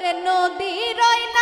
ওরে নদীর ওই না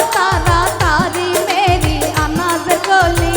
আসো তারা তারি মেরি আনাজ কলি